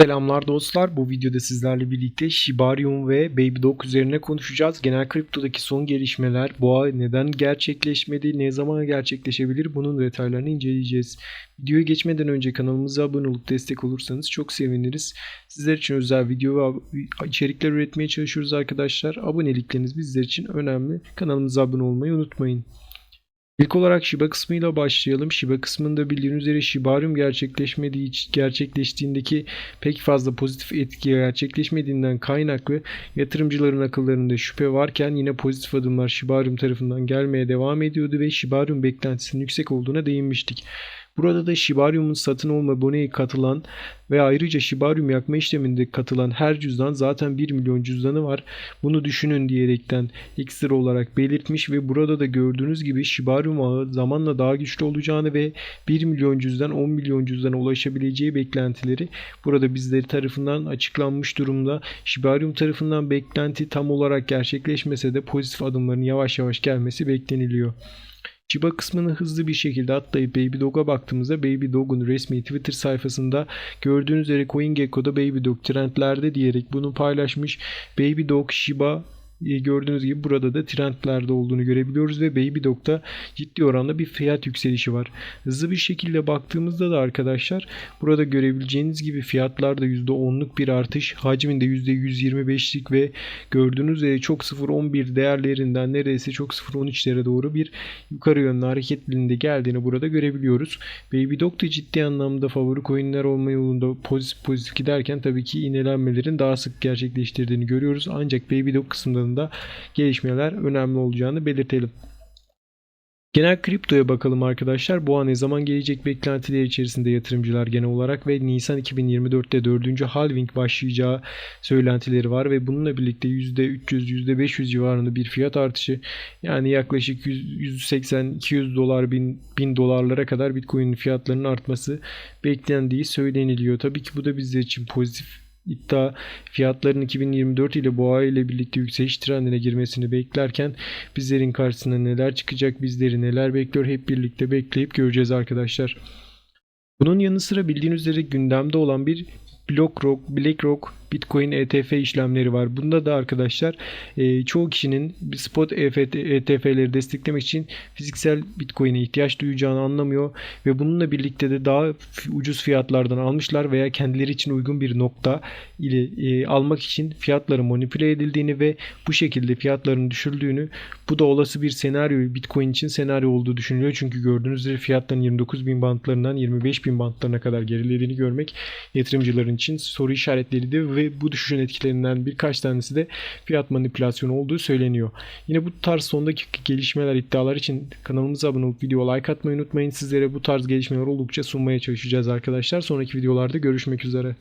Selamlar dostlar. Bu videoda sizlerle birlikte Shibarium ve Baby Dog üzerine konuşacağız. Genel kriptodaki son gelişmeler, boğa neden gerçekleşmedi, ne zaman gerçekleşebilir bunun detaylarını inceleyeceğiz. Videoya geçmeden önce kanalımıza abone olup destek olursanız çok seviniriz. Sizler için özel video ve içerikler üretmeye çalışıyoruz arkadaşlar. Abonelikleriniz bizler için önemli. Kanalımıza abone olmayı unutmayın. İlk olarak Shiba kısmıyla başlayalım. Shiba kısmında bildiğiniz üzere Shibarium gerçekleşmediği gerçekleştiğindeki pek fazla pozitif etki gerçekleşmediğinden kaynaklı yatırımcıların akıllarında şüphe varken yine pozitif adımlar Shibarium tarafından gelmeye devam ediyordu ve Shibarium beklentisinin yüksek olduğuna değinmiştik. Burada da Shibarium'un satın alma aboneye katılan ve ayrıca Shibarium yakma işleminde katılan her cüzdan zaten 1 milyon cüzdanı var. Bunu düşünün diyerekten ekstra olarak belirtmiş ve burada da gördüğünüz gibi Shibarium ağı zamanla daha güçlü olacağını ve 1 milyon cüzdan 10 milyon cüzdana ulaşabileceği beklentileri burada bizleri tarafından açıklanmış durumda. Shibarium tarafından beklenti tam olarak gerçekleşmese de pozitif adımların yavaş yavaş gelmesi bekleniliyor. Chiba kısmını hızlı bir şekilde atlayıp Baby Dog'a baktığımızda Baby Dog'un resmi Twitter sayfasında gördüğünüz üzere CoinGecko'da Baby Dog trendlerde diyerek bunu paylaşmış. Baby Dog, Shiba gördüğünüz gibi burada da trendlerde olduğunu görebiliyoruz ve Baby Dog'da ciddi oranda bir fiyat yükselişi var. Hızlı bir şekilde baktığımızda da arkadaşlar burada görebileceğiniz gibi fiyatlarda %10'luk bir artış, hacminde %125'lik ve gördüğünüz çok 0.11 değerlerinden neredeyse çok 0.13'lere doğru bir yukarı yönlü hareketliliğinde geldiğini burada görebiliyoruz. Baby Dog da ciddi anlamda favori coinler olma yolunda pozitif pozitif giderken tabii ki inelenmelerin daha sık gerçekleştirdiğini görüyoruz. Ancak Baby Dog kısmında alanında gelişmeler önemli olacağını belirtelim. Genel kriptoya bakalım arkadaşlar. Bu an ne zaman gelecek beklentileri içerisinde yatırımcılar genel olarak ve Nisan 2024'te 4. halving başlayacağı söylentileri var ve bununla birlikte %300 %500 civarında bir fiyat artışı yani yaklaşık 180-200 dolar 1000, 1000 dolarlara kadar Bitcoin fiyatlarının artması beklendiği söyleniliyor. Tabii ki bu da bizler için pozitif iddia fiyatların 2024 ile boğa ile birlikte yükseliş trendine girmesini beklerken bizlerin karşısına neler çıkacak, bizleri neler bekliyor hep birlikte bekleyip göreceğiz arkadaşlar. Bunun yanı sıra bildiğiniz üzere gündemde olan bir BlackRock, BlackRock Bitcoin ETF işlemleri var. Bunda da arkadaşlar e, çoğu kişinin spot ETF'leri desteklemek için fiziksel Bitcoin'e ihtiyaç duyacağını anlamıyor ve bununla birlikte de daha ucuz fiyatlardan almışlar veya kendileri için uygun bir nokta ile e, almak için fiyatları manipüle edildiğini ve bu şekilde fiyatların düşürüldüğünü bu da olası bir senaryo Bitcoin için senaryo olduğu düşünülüyor. Çünkü gördüğünüz üzere fiyatların 29 bin bantlarından 25 bin bantlarına kadar gerilediğini görmek yatırımcıların için soru işaretleriydi ve bu düşüşün etkilerinden birkaç tanesi de fiyat manipülasyonu olduğu söyleniyor. Yine bu tarz son dakika gelişmeler iddialar için kanalımıza abone olup video like atmayı unutmayın. Sizlere bu tarz gelişmeler oldukça sunmaya çalışacağız arkadaşlar. Sonraki videolarda görüşmek üzere.